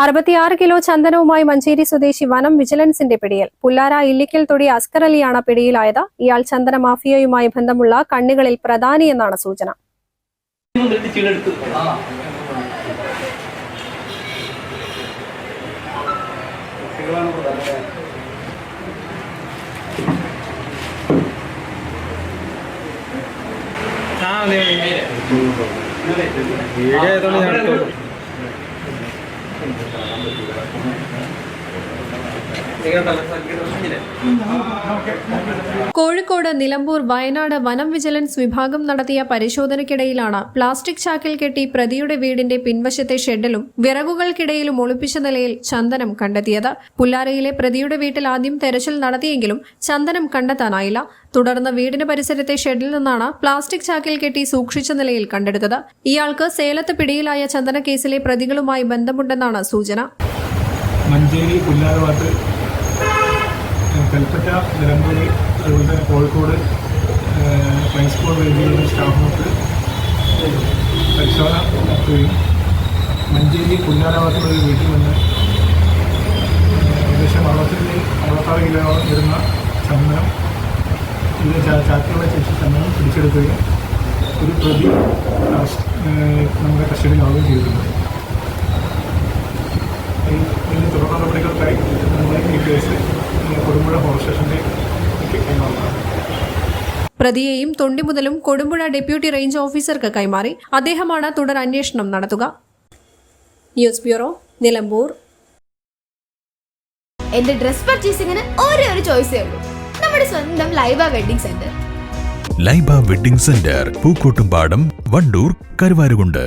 അറുപത്തിയാറ് കിലോ ചന്ദനവുമായി മഞ്ചേരി സ്വദേശി വനം വിജിലൻസിന്റെ പിടിയിൽ. പുല്ലാര ഇല്ലിക്കൽ തൊടി അസ്കർ അലിയാണ് പിടിയിലായത്. ഇയാൾ ചന്ദന മാഫിയയുമായി ബന്ധമുള്ള കണ്ണികളിൽ പ്രധാനിയെന്നാണ് സൂചന. ആ അതെ video Thank you. Kozhikode Nilambur Wayanad വനം വിജിലൻസ് വിഭാഗം നടത്തിയ പരിശോധനയ്ക്കിടയിലാണ് പ്ലാസ്റ്റിക് ചാക്കിൽ കെട്ടി പ്രതിയുടെ വീടിന്റെ പിൻവശത്തെ ഷെഡിലും വിറകുകൾക്കിടയിലും ഒളിപ്പിച്ച നിലയിൽ ചന്ദനം കണ്ടെത്തിയത്. പുല്ലാരയിലെ പ്രതിയുടെ വീട്ടിൽ ആദ്യം തെരച്ചിൽ നടത്തിയെങ്കിലും ചന്ദനം കണ്ടെത്താനായില്ല. തുടർന്ന് വീടിന് പരിസരത്തെ ഷെഡിൽ നിന്നാണ് പ്ലാസ്റ്റിക് ചാക്കിൽ കെട്ടി സൂക്ഷിച്ച നിലയിൽ കണ്ടെടുത്തത്. ഇയാൾക്ക് സേലത്ത് പിടിയിലായ ചന്ദന കേസിലെ പ്രതികളുമായി ബന്ധമുണ്ടെന്നാണ് സൂചന. മഞ്ചേരി പുല്ലാരവാട്ട് കൽപ്പറ്റ നിലമ്പൂർ അതുപോലെ തന്നെ കോഴിക്കോട് പ്രിൻസിപ്പൾ വേദികളുടെ സ്റ്റാഫുകൾക്ക് പരിശോധന നടത്തുകയും മഞ്ചേരി പുല്ലാരവാട്ടുള്ള ഒരു വീട്ടിൽ നിന്ന് ഏകദേശം അറുപത്തിരണ്ട് അറുപത്താറ് കിലോ വരുന്ന ചന്ദനം ഇത് ചാക്കിയുള്ള ശേഷം ചന്ദനം പിടിച്ചെടുക്കുകയും ഒരു പ്രതി നമ്മുടെ കസ്റ്റഡിയിലാവുകയും ചെയ്തിട്ടുണ്ട്. പ്രതിയെയും തൊണ്ടിമുതലും കൊടുമ്പുഴ ഡെപ്യൂട്ടി റേഞ്ച് ഓഫീസർക്ക് കൈമാറി അദ്ദേഹമാണ് തുടർ അന്വേഷണം നടത്തുക. News bureau Nilambur. എന്റെ ഡ്രസ് പർച്ചേസിംഗിന് ഒരേ ഒരു ചോയ്സേ ഉള്ളൂ. നമ്മുടെ സ്വന്തം Laiba wedding centre Laiba wedding centre Pookkottumpadam Wandoor Karuvarakundu.